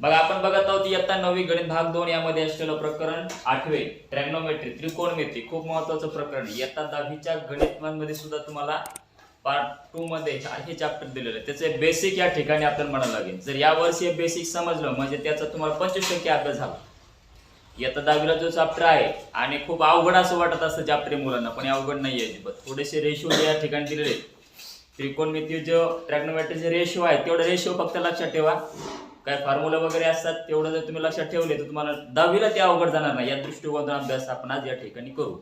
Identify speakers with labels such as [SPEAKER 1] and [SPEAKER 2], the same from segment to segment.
[SPEAKER 1] बघा आपण बघत आहोत इयत्ता नववी गणित भाग दोन यामध्ये असलेलं प्रकरण आठवे. ट्रॅग्नोमेट्री त्रिकोणमिती खूप महत्वाचं प्रकरण. आहे. इयत्ता दहावीच्या गणितांमध्ये सुद्धा तुम्हाला पार्ट टू मध्ये हे चॅप्टर दिलेलं आहे. त्याचे बेसिक या ठिकाणी आपण म्हणावं लागेल. जर या वर्षी हे बेसिक समजलं म्हणजे त्याचा तुम्हाला पंचवीस टक्के अभ्यास झाला. इयत्ता दहावीला जो चॅप्टर आहे आणि खूप अवघड असं वाटत असतं चॅप्टर मुलांना पण अवघड नाही आहे अजिबात. थोडेसे रेशो या ठिकाणी दिलेले आहेत. त्रिकोणमिती जो ट्रॅग्नोमेट्रीचे रेशो आहे तेवढं रेशो फक्त लक्षात ठेवा. काय फॉर्म्युला वगैरे असतात तेवढं जर तुम्ही लक्षात ठेवले तर तुम्हाला दहावीला ते अवघड जाणार नाही. या दृष्टिकोनातून अभ्यास आपण आज या ठिकाणी करू.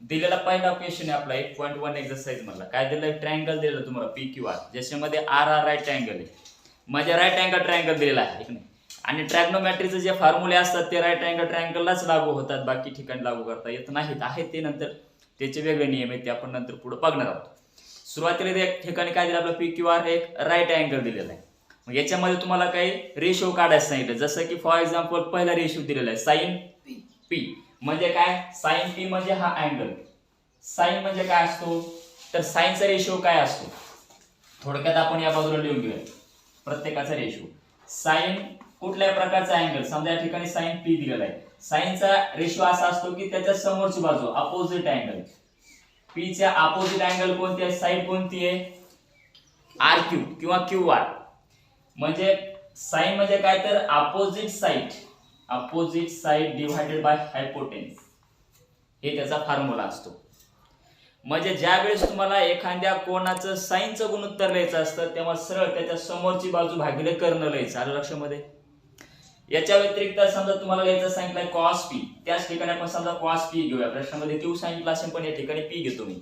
[SPEAKER 1] दिलेला पहिला क्वेश्चन आहे आपला एक पॉईंट वन एक्सरसाइज मधला. काय दिलं ट्रायंगल दिलेलं तुम्हाला पी क्यू आर ज्याच्यामध्ये आर आर राईट ट्रायंगल आहे. म्हणजे राईट अँगल ट्रायंगल दिलेला आहे नाही आणि ट्रॅग्नोमॅट्रीचे जे फॉर्म्युले असतात ते राईट अँगल ट्रायंगललाच लागू होतात बाकी ठिकाणी लागू करता येत नाहीत. आहेत ते नंतर. त्याचे वेगळे नियम आहेत ते आपण नंतर पुढे बघणार आहोत. सुरुवातीला एक ठिकाणी काय दिलं आपलं पी क्यू आर एक राईट अँगल दिलेला आहे. मग याच्यामध्ये तुम्हाला काही रेशो काढायचं सांगितलं जसं की फॉर एक्झाम्पल पहिला रेशो दिलेला आहे. साईन पी म्हणजे काय? साईन पी म्हणजे हा अँगल साईन म्हणजे काय असतो? तर साईनचा रेशो काय असतो? थोडक्यात आपण या बाजूला लिहून घेऊया. प्रत्येकाचा रेशो साईन कुठल्या प्रकारचा अँगल समजा या ठिकाणी साईन पी दिलेला आहे. साईनचा रेशो असा असतो की त्याच्या समोरची बाजू अपोजिट अँगल पी च्या अपोजिट अँगल कोणती आहे? साईड कोणती आहे? आर क्यू किंवा क्यू आर म्हणजे साईन म्हणजे काय तर opposite side opposite side divided by hypotenuse हे त्याचा फॉर्म्युला असतो. म्हणजे ज्या वेळेस तुम्हाला एखाद्या कोणाचं साईनचं गुणोत्तर लिहायचं असतं तेव्हा सरळ त्याच्या समोरची बाजू भागिले कर्ण लिहायचं. आलं लक्षामध्ये याच्या व्यतिरिक्त समजा तुम्हाला लिहायचं सांगितलंय कॉस पी त्याच ठिकाणी आपण समजा कॉस पी घेऊया. प्रश्नामध्ये क्यू सांगितलं असेल पण या ठिकाणी पी घेतो मी.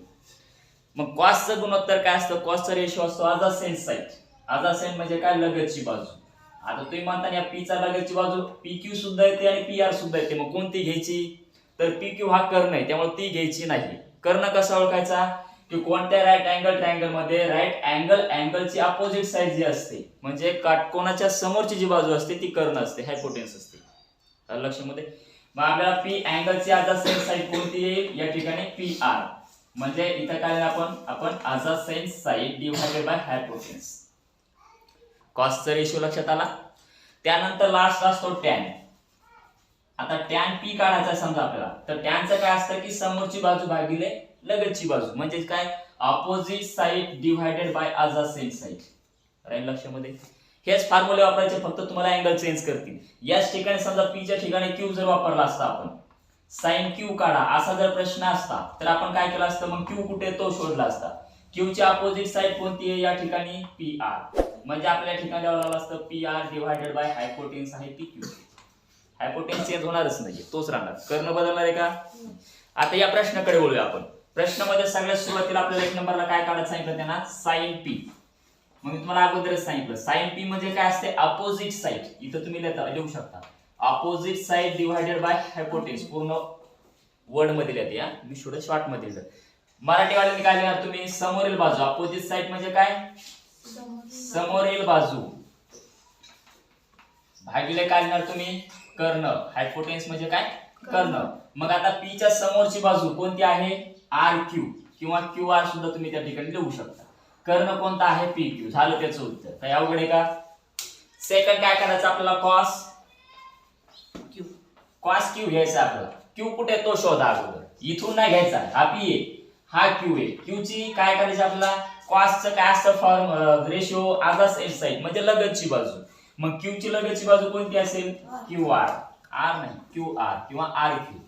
[SPEAKER 1] मग कॉसचं गुणोत्तर काय असतं? कॉसचं रेशो असतो आज सेन्स साईड आजा सेंट म्हणजे काय लगतची बाजू? आता तुम्ही म्हणता या पीचा लगतची बाजू पी क्यू सुद्धा येते आणि पी आर सुद्धा येते. मग कोणती घ्यायची? तर पी क्यू हा कर्ण आहे त्यामुळे ती घ्यायची नाही. कर्ण कसा ओळखायचा? की कोणत्या राईट अँगल ट्रायंगलमध्ये राईट अँगल अँगलची अपोजिट साईड जी असते म्हणजे काटकोणाच्या समोरची जी बाजू असते ती कर्ण असते हायपोटेन्स असते. लक्षामध्ये मग आपल्याला पी अँगलची आता सेम साईड कोणती? येईल या ठिकाणी पी आर म्हणजे इथं काय आपण? आपण adjacent side divided by hypotenuse कॉस्टचा रेशो लक्षात आला. त्यानंतर लास्ट असतो टॅन आता टॅन पी काढायचा समजा आपल्याला. तर टॅनचं काय असतं की समोरची बाजू भागिले लगतची बाजू. म्हणजे काय? Opposite side divided by adjacent side राहील लक्षामध्ये? हेच फॉर्म्युले वापरायचे फक्त तुम्हाला अँगल चेंज करतील. याच ठिकाणी समजा पीच्या ठिकाणी क्यू जर वापरला असता आपण साईन क्यू काढा. असा जर प्रश्न असता तर आपण काय केलं असतं? मग क्यू कुठे? तो शोधला असता. क्यू ची अपोजिट साईड कोणती आहे? या ठिकाणी पी आर म्हणजे आपल्या ठिकाणी द्यावं असतं P R divided by hypotenuse आहे पी क्यू हायपोटेन्स चेंज होणारच नाही तोच राहणार. कर्ण बदलणार आहे का? आता या प्रश्नाकडे बोलूया आपण. प्रश्नामध्ये सगळ्यात सुरुवातीला आपल्याला एक नंबरला काय काढत सांगितलं त्यांना? साईन पी मग मी तुम्हाला अगोदरच सांगितलं. साईन पी म्हणजे काय असते? अपोजिट साईड इथं तुम्ही लिहू शकता. Opposite side divided by hypotenuse पूर्ण वर्डमध्ये लिहते या मी शॉर्टमध्ये मराठी वाल्यांनी काय लिहिणार तुम्ही? समोरील बाजू. अपोजिट साईड म्हणजे काय? समोरील बाजू. भागिले काय लिहिणार तुम्ही कर्ण हायपोटेन्स म्हणजे काय? कर्ण मग आता पी च्या समोरची बाजू कोणती आहे? आर क्यू किंवा क्यू आर सुद्धा तुम्ही त्या ठिकाणी लिहू शकता. कर्ण कोणता आहे? पी क्यू झालं त्याचं उत्तर. काही अवघड आहे का? सेकंड काय करायचं आपल्याला? कॉस क्यू कॉस क्यू घ्यायचा आपल्याला क्यू कुठे? तो शोधा अगोदर. इथून नाही घ्यायचा. हा पी आहे हा क्यू आहे क्यू ची काय करायची आपल्याला? कॉसचं काय असतं फॉर्म रेशो आगास एस साईड म्हणजे लगतची बाजू. मग क्यू ची लगतची बाजू कोणती असेल? क्यू आर आर नाही क्यू आर किंवा आर क्यू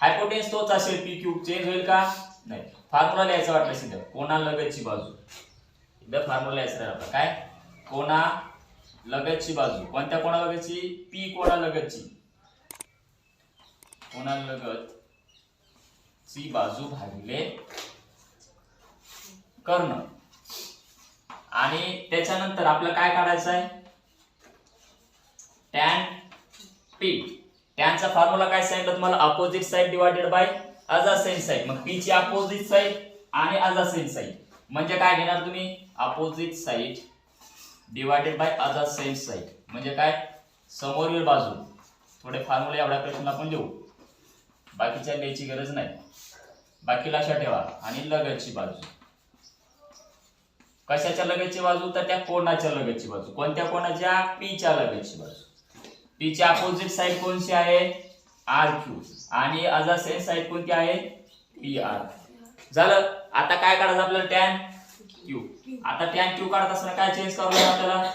[SPEAKER 1] हायपोटेन्स तोच असेल पी क्यू चेंज होईल का? नाही. फॉर्म्युला लिहायचं वाटलं सिद्ध कोणा लगतची बाजू. इथं फॉर्म्युला लिहायचं आपला. काय? कोणा लगतची बाजू. कोणत्या कोणा लगतची? पी कोणा लगतची? कोणा लगत ची बाजू भागिले कर्ण. आणि त्याच्यानंतर आपलं काय काढायचं आहे? टॅन पी टॅनचा फॉर्म्युला काय सांगितलं तुम्हाला? Opposite side divided by adjacent side मग पी ची अपोजिट साईड आणि अजासेंट साईड म्हणजे काय घेणार तुम्ही? Opposite side divided by adjacent side म्हणजे काय? समोरील बाजू. थोडे फॉर्म्युले एवढ्या प्रश्न आपण लिहू बाकीच्या लिहायची गरज नाही. बाकी लक्षात ठेवा. आणि लगतची बाजू. कशाच्या लगतची बाजू? तर त्या कोणाच्या लगतची बाजू? कोणत्या कोणाच्या? पीच्या लगतची बाजू. पी ची अपोजिट साईड कोणती आहे? आर क्यू आणि अजासेन साईड कोणती आहे? पी आर झालं? आता काय काढायचं आपल्याला टॅन क्यू आता टॅन क्यू काढत असताना काय चेंज करावं आपल्याला?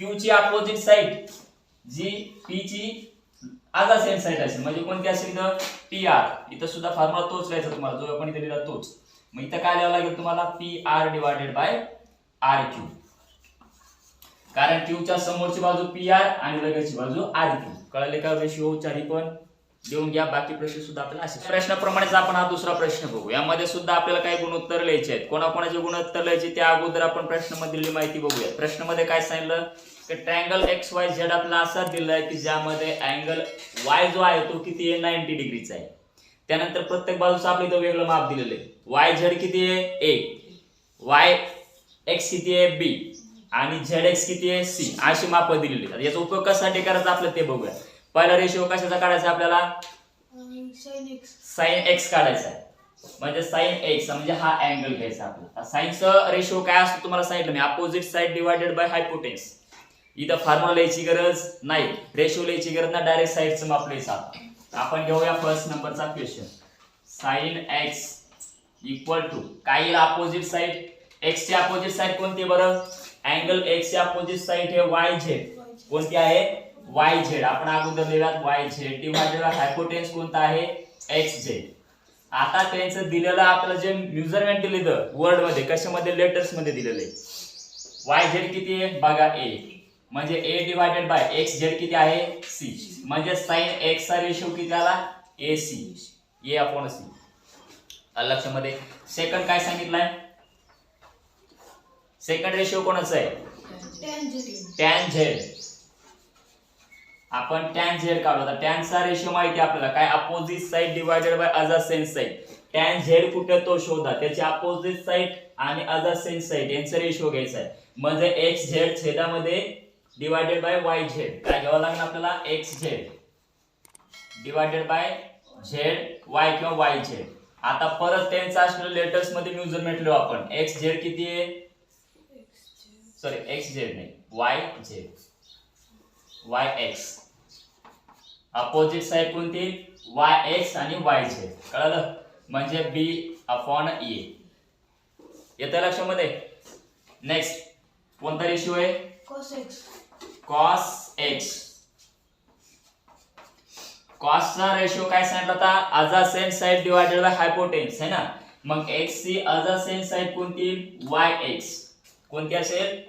[SPEAKER 1] क्यू ची अपोजिट साईड जी पी ची अजासेन साईड असेल. म्हणजे कोणती असेल तर पी आर इथं सुद्धा फॉर्म्युला तोच लिहायचा तुम्हाला. जो आपण इथे लिहिला तोच. मग इथं काय लिहावं लागेल तुम्हाला? P R divided by R Q कारण क्यूच्या समोरची बाजू पी आर आणि लगेची बाजू आर क्यू कळले का? रेशिओच्या चारी पण. देऊन घ्या. बाकी प्रश्न सुद्धा आपल्याला असे प्रश्नाप्रमाणेच आपण हा दुसरा प्रश्न बघू. यामध्ये सुद्धा आपल्याला काही गुणोत्तर लिहायचे आहेत. कोणाकोणाचे गुणोत्तर लिहायचे त्या अगोदर आपण प्रश्नामध्ये दिलेली माहिती बघूया प्रश्नामध्ये काय सांगितलं? की ट्रँगल एक्स वाय झेड आपला असा दिलाय की ज्यामध्ये अँगल वाय जो आहे तो किती आहे? नाईन्टी डिग्रीचा आहे. त्यानंतर प्रत्येक बाजूचं आपलं इथं वेगळं माप दिलेलं आहे. वाय झेड किती आहे? ए. वाय एक्स किती आहे? बी. आणि झेड एक्स किती आहे? सी. अशी माप दिलेली आहेत. याचा उपयोग कशासाठी करायचा आपलं ते बघूया. पहिला रेशिओ कशाचा काढायचा आपल्याला?
[SPEAKER 2] साइन एक्स
[SPEAKER 1] काढायचा आहे. म्हणजे साइन एक्स म्हणजे हा अँगल घ्यायचा आपला साईनचा रेशिओ काय असतो तुम्हाला सांगितलं मी. Opposite side divided by hypotenuse इथं फॉर्म्युला लिहायची गरज नाही. रेशिओ लिहायची गरज ना डायरेक्ट साईडचं माप लिहायचं आपण आपण घेऊया फर्स्ट नंबरचा question sine X equal to काय येईल अपोजिट साईड एक्स ची अपोजिट साईड कोणती आहे बरं? अँगल एक्स ची अपोजिट साईड हे वाय झेड कोणती आहे? वाय झेड आपण अगोदर लिहिलात वाय झेड डिवायडेड हायपोटेन्स कोणता आहे? एक्स झेड आता त्यांचं दिलेलं आपलं जे मेजरमेंट दिलेलं वर्डमध्ये कशामध्ये? लेटर्समध्ये दिलेलं आहे. वाय झेड किती आहे? बघा ए म्हणजे A divided by X Z किती आहे? सी म्हणजे साइन एक्स चा रेशो किती आला? A C A upon C लक्षामध्ये. सेकंड काय सांगितलंय? सेकंड रेशिओ कोणाचा आहे?
[SPEAKER 2] टॅन झेड
[SPEAKER 1] आपण टॅन झेड काढला होता टॅनचा रेशिओ माहिती आपल्याला. काय? Opposite side divided by adjacent side tan Z कुठे तो शोधा? त्याची अपोजिट साईड आणि अजासेंट साईड यांचा रेशो घ्यायचा आहे. म्हणजे एक्स झेड छेदामध्ये डिवायडेड बाय वाय झेड काय घ्यावं लागणार आपल्याला? X Z divided by Z Y किंवा वाय झेड आता परत त्यांचं असलेलं लेटर्समध्ये मेजरमेंट लिहू आपण एक्स झेड किती आहे? सॉरी एक्स झेड नाही. Y Z Y X opposite side कोणती? वाय एक्स आणि वाय झेड कळलं? म्हणजे बी अपॉन ए येतं लक्षामध्ये? नेक्स्ट कोणता रेशिओ आहे?
[SPEAKER 2] कॉस एक्स
[SPEAKER 1] कॉस एक्स कॉसचा रेशिओ काय सांगितलं होता? Adjacent side divided by hypotenuse है ना? मग एक्स ची अजासेन साइड कोणती? वाय एक्स कोणती असेल?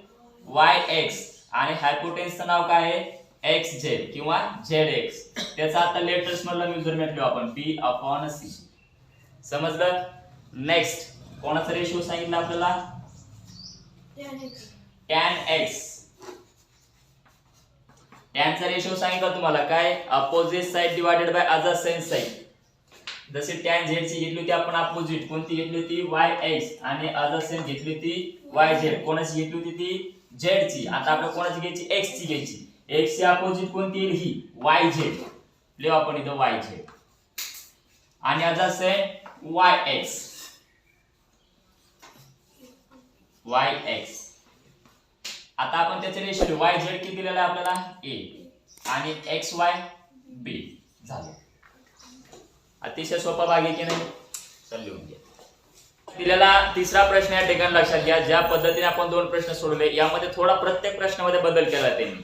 [SPEAKER 1] वाय एक्स आणि हायपोटेन्सचं नाव काय आहे? एक्स झेड किंवा झेड एक्स त्याचा आता लेटेस्ट मधला मेजरमेंट लिहू आपण. बी अपॉन सी समजलं? नेक्स्ट कोणाचा रेशिओ सांगितलं आपल्याला?
[SPEAKER 2] टॅन एक्स
[SPEAKER 1] टॅनचा रेशो सांगितला तुम्हाला. काय? Opposite side divided by other side जसे टॅन झेड ची घेतली होती आपण अपोजिट कोणती घेतली होती? वाय एक्स आणि अदर सेन घेतली होती वाय झेड कोणाची घेतली होती ती? झेड ची. आता आपण कोणाची घ्यायची? एक्स ची घ्यायची. एक्स ची अपोजिट कोणती येईल? ही. वाय झेड लिहू आपण इथं वाय झेड आणि adjacent Y X Y X आता आपण त्याचे रेशो वाय झेड किती दिलेला आहे आपल्याला? ए आणि एक्स वाय बी झालं. अतिशय सोपा भाग आहे की नाही? चल लिहून घ्या. दिलेला तिसरा प्रश्न या ठिकाणी लक्षात घ्या. ज्या पद्धतीने आपण दोन प्रश्न सोडवले यामध्ये थोडा प्रत्येक प्रश्नामध्ये बदल केला त्यांनी.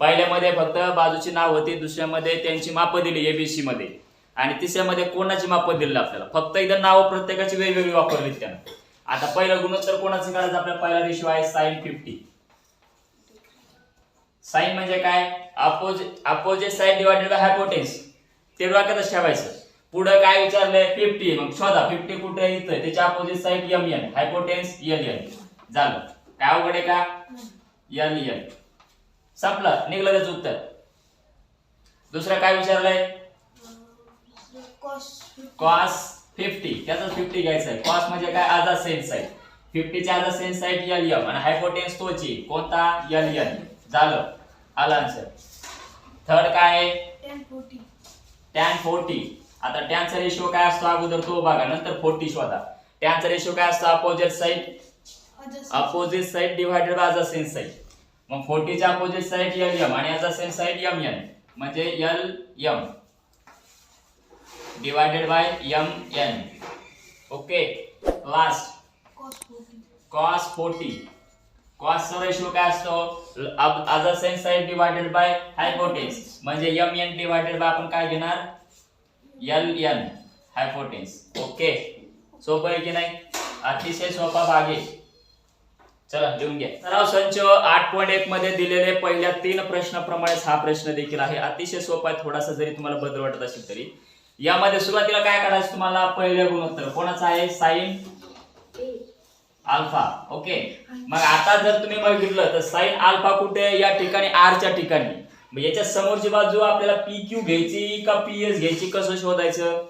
[SPEAKER 1] पहिल्यामध्ये फक्त बाजूची नाव होती दुसऱ्यामध्ये त्यांची मापं दिली एबीसी मध्ये. आणि तिसऱ्यामध्ये कोणाची मापं दिली आपल्याला? फक्त इथं नावं प्रत्येकाची वेगवेगळी वापरली त्यानं. आता पहिलं गुणोत्तर कोणाचं काढायचं आपल्या पहिला रेशो आहे साइन फिफ्टी साइन म्हणजे काय? Opposite opposite side divided by hypotenuse ते डोक्यातच ठेवायचं. पुढे काय विचारलंय? फिफ्टी मग शोधा. फिफ्टी कुठे इथं त्याच्या opposite side M N hypotenuse L N झालं. काय अवघड आहे का? एल एन संपलं. निघलं त्याचं उत्तर. दुसरं काय विचारलंय?
[SPEAKER 2] कॉस
[SPEAKER 1] फिफ्टी त्याचाच फिफ्टी घ्यायचा आहे कॉस म्हणजे काय? आजा सेन साईड फिफ्टीच्या adjacent side L M आणि हायपोटेन्स तोची कोणता? एल एन झालं. आला आन्सर थर्ड काय आहे?
[SPEAKER 2] टेन फोर्टी
[SPEAKER 1] आता टॅनचा रेशिओ काय असतो अगोदर तो बघा नंतर फोर्टी शोधा. टॅनचा रेशिओ काय असतो? Opposite side opposite side divided by adjacent side मग फोर्टीच्या अपोजिट साईड एल एम आणि सेम साईड एम एन म्हणजे L M divided by M N okay last
[SPEAKER 2] cos forty
[SPEAKER 1] cos forty ratio काय असतो? Adjacent side divided by hypotenuse म्हणजे M N divided by आपण काय घेणार? एल एन हायपोटेन्स ओके सोपं आहे की नाही? अतिशय सोपा भाग आहे. चला लिहून घ्या. सराव संच आठ पॉईंट एक मध्ये दिलेले पहिल्या तीन प्रश्नाप्रमाणेच हा प्रश्न देखील आहे. अतिशय सोपा आहे. थोडासा जरी तुम्हाला बदल वाटत असेल तरी. यामध्ये सुरुवातीला काय काढायचं तुम्हाला? पहिले गुणोत्तर. कोणाचं आहे? साईन. अल्फा ओके मग आता जर तुम्ही बघितलं तर साईन अल्फा कुठे या ठिकाणी आरच्या ठिकाणी. मग याच्या समोरची बाजू आपल्याला पी क्यू घ्यायची का पी एस घ्यायची? कसं शोधायचं?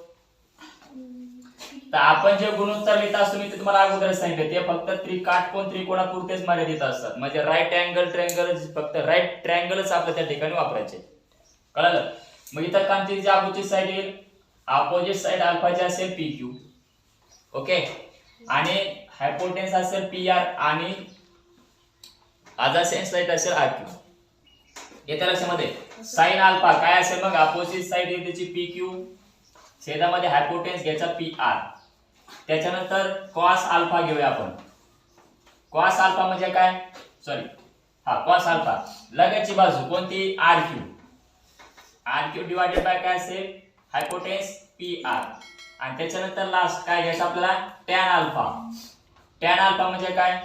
[SPEAKER 1] तर आपण जे गुणोत्तर लिहित असतो मी ते तुम्हाला अगोदर सांगितलं. ते फक्त त्रिकाटकोण त्रिकोणापुरतेच मर्यादित असतात. म्हणजे राईट अँगल ट्रँगल फक्त राईट ट्रँगलच आपल्या त्या ठिकाणी वापरायचे. कळलं? मग इतर कांतीची अपोजिट साईड येईल. अपोजिट साईड अल्फाची असेल पी क्यू ओके आणि हायपोटेन्स असेल पी आर आणि सेन्स लाइट असेल आर क्यू येत्या लक्षामध्ये? साईन अल्फा काय असेल मग? अपोजिट साईड आहे त्याची पी क्यू छेदामध्ये हायपोटेन्स घ्यायचा पी आर त्याच्यानंतर कॉस अल्फा घेऊया आपण. कॉस अल्फा म्हणजे काय? सॉरी हा कॉस अल्फा लगतची बाजू कोणती? R Q R Q divided by काय असेल? हायपोटेन्स पी आर आणि त्याच्यानंतर लास्ट काय घ्यायचं आपल्याला? टॅन अल्फा टॅन अल्फा म्हणजे काय?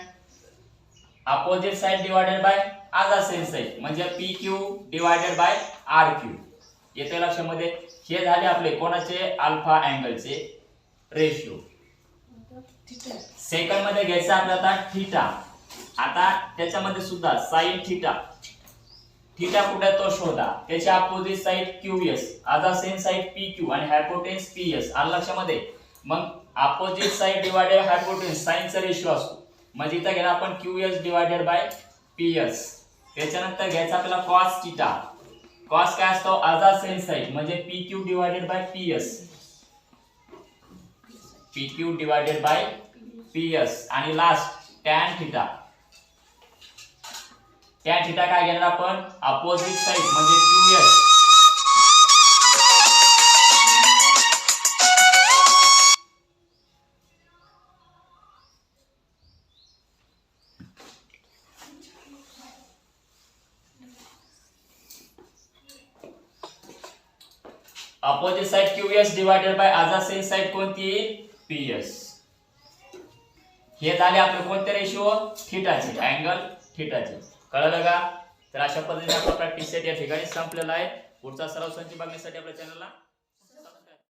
[SPEAKER 1] अपोजिट साईड डिवायडेड बाय आजा सेम साइड म्हणजे P Q divided by R Q येते लक्षामध्ये? हे झाले आपले कोणाचे? अल्फा अँगलचे रेशिओ सेकंडमध्ये घ्यायचं आपल्याला आता थिटा आता त्याच्यामध्ये सुद्धा साईन थिटा थिटा कुठे तो शोधा. त्याच्या अपोजिट साईड क्यू एस आता सेम साईड पी क्यू आणि हायपोटेन्स पी एस आलं लक्षामध्ये? मग अपोजिट साईड डिवायडेड हायपोटेन्स साईनचा रेशिओ असतो. म्हणजे इथं घेणार आपण Q S divided by P S त्याच्यानंतर घ्यायचा आपल्याला कॉस थिटा कॉस काय असतो? अर्धा सेम साईड म्हणजे P Q divided by P S P Q divided by P S आणि last tan theta tan theta काय घेणार आपण? अपोजिट साईड म्हणजे Q S opposite side Q S divided by आजा साइड कोणती? पी एस हे झाले आपले कोणते रेशिओ थिटाचे अँगल थिटाचे कळलं का? तर अशा पद्धतीने आपला प्रॅक्टिस सेट या ठिकाणी संपलेला आहे. पुढचा सराव संच बघण्यासाठी आपल्या चॅनलला